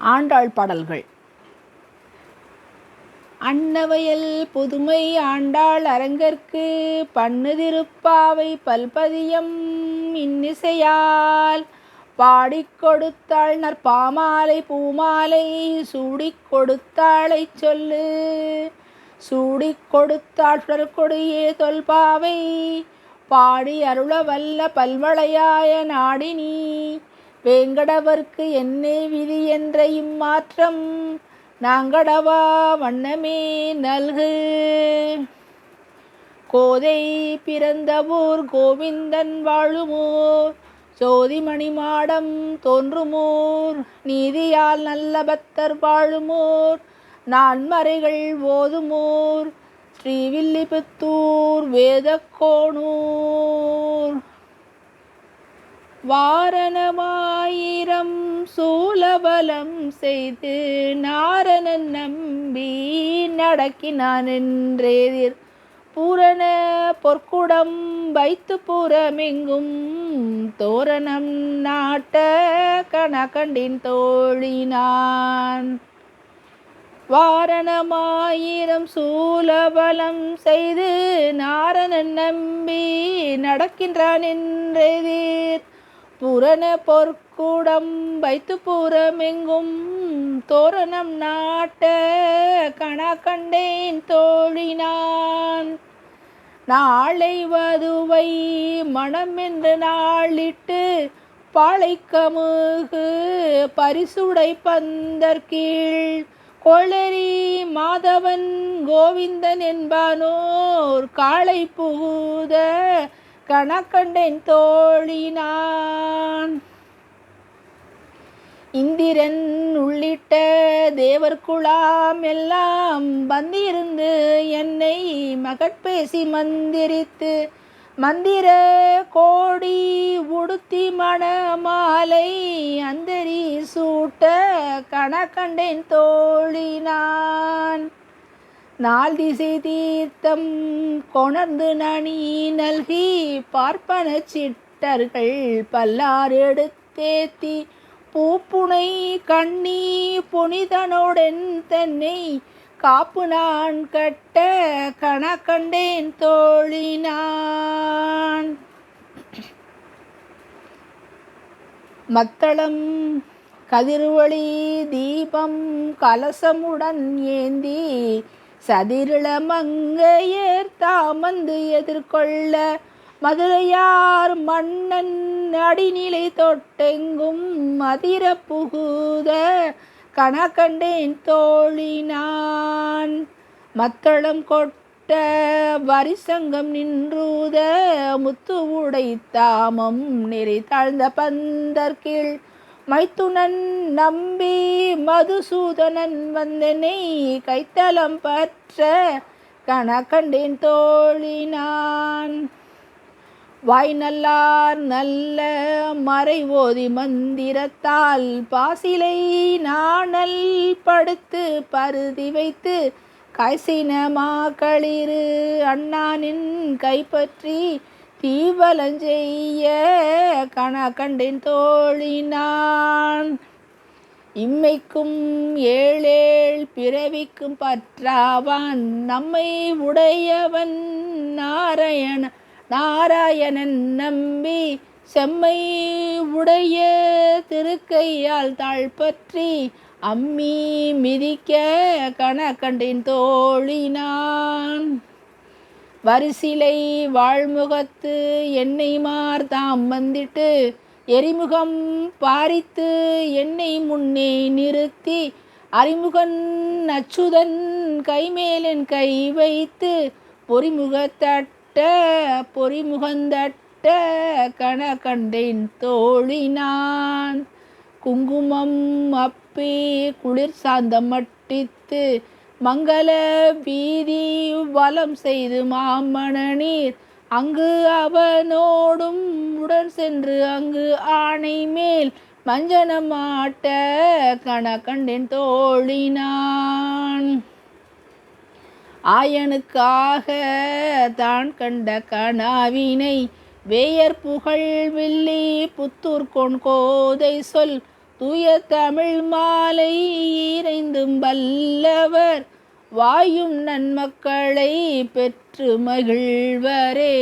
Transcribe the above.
ஆண்டாள் பாடல்கள். அன்னவயல் புதுமை ஆண்டாள் அரங்கற்கு பண்ணுதிருப்பாவை பல்பதியம் இன்னிசையால். பாடிக் கொடுத்தாள் நற்பாமாலை பூமாலை சூடிக் கொடுத்தாளை சொல்லு. சூடிக் கொடுத்தாள் சுடற்கொடியே தொல்பாவை பாடி அருள வல்ல பல்வளையாய நாடினி. வேங்கடவர்க்கு என்னே விதி என்ற இம்மாற்றம் நாங்கடவா வண்ணமே நல்கு. கோதை பிறந்தவூர் கோவிந்தன் வாழுமூர் ஜோதிமணி மாடம் தோன்றுமூர்? நீதியால் நல்ல பக்தர் வாழுமூர்? நான்மறைகள் ஓதுமூர்? ஸ்ரீவில்லிபுத்தூர் வேதக்கோணூர். வாரணமாயிரம் சூலபலம் செய்து நாரணன் நம்பி நடக்கினான் என்றேதிர் பூரண பொற்குடம் வைத்து புறமெங்கும் தோரணம் நாட்ட கணக்கண்டின் தோழினான். வாரணமாயிரம் சூலபலம் செய்து நாரணன் நம்பி நடக்கின்றான் என்றெதிர் புரண பொற்கூடம் வைத்து புறமெங்கும் தோரணம் நாட்ட கணா கண்டேன் தோழினான். நாளை வதுவை மனம் என்று நாளிட்டு பாளைக்கமுகு பரிசுடை பந்தர் கீழ் கொளரி மாதவன் கோவிந்தன் என்பானோர் காளை புகுத கணக்கண்டேன் தோழினான். இந்திரன் உள்ளிட்ட தேவர்குழாம் எல்லாம் வந்திருந்து என்னை மகட்பேசி மந்திரித்து மந்திர கோடி உடுத்தி மணமாலை அந்தரி சூட்ட கணக்கண்டேன் தோழினான். நாள் திசை தீர்த்தம் கொணர்ந்து நனி நல்கி பார்ப்பன சிட்டர்கள் பல்லார் எடுத்தேத்தி பூப்புனை கண்ணி புனிதனோடன் தன்னை காப்பு நான் கட்ட கணக்கண்டேன் தோழினான். மத்தளம் கதிர்வழி தீபம் கலசமுடன் ஏந்தி சதிரிளமங்கையர் தாமந்து எதிர்கொள்ள மதுரையார் மன்னன் அடிநிலை தொட்டெங்கும் மதிர புகுத கணக்கண்டேன் தோழினான். மத்தளம் கொட்ட வரிசங்கம் நின்றூத முத்து உடை தாமம் நெறி தாழ்ந்த பந்தர் கீழ் மைத்துனன் நம்பி மதுசூதனன் வந்தனை கைத்தலம் பற்ற கணக்கண்டேன் தோழினான். வாய் நல்லார் நல்ல மறை ஓதி மந்திரத்தால் பாசிலை நாணல் படுத்து பருதி வைத்து கசின களிறு அண்ணானின் கைப்பற்றி தீவலஞ்செய்ய கணக்கண்டின் தோழினான். இம்மைக்கும் ஏழேழ் பிறவிக்கும் பற்றாவான். நம்மை உடையவன் நாராயண நாராயணன் நம்பி செம்மை உடைய திருக்கையால் தாழ்பற்றி அம்மி மிதிக்க கணக்கண்டின் தோழினான். வரிசிலை வாழ்முகத்து என்னை மார்தாம் வந்திட்டு எரிமுகம் பாரித்து என்னை முன்னே நிறுத்தி அறிமுகன் அச்சுதன் கைமேலன் கை வைத்து பொறிமுகத்தட்ட பொறிமுகந்தட்ட கண கண்டேன் தோழினான். குங்குமம் அப்பி குளிர் சாந்தம் மட்டித்து மங்கள வீதி வலம் செய்து மாமணநீர் அங்கு அவனோடும் உடன் சென்று அங்கு ஆணை மேல் மஞ்சனமாட்ட கணக்கண்டின் தோழினான். ஆயனுக்காக தான் கண்ட கனாவினை வேயர் புகழ் வில்லி புத்தூர் கொண் கோதை சொல். தூய தமிழ் மாலை இறைந்தும் வல்லவர் வாயும் நன்மக்களை பெற்று மகிழ்வரே.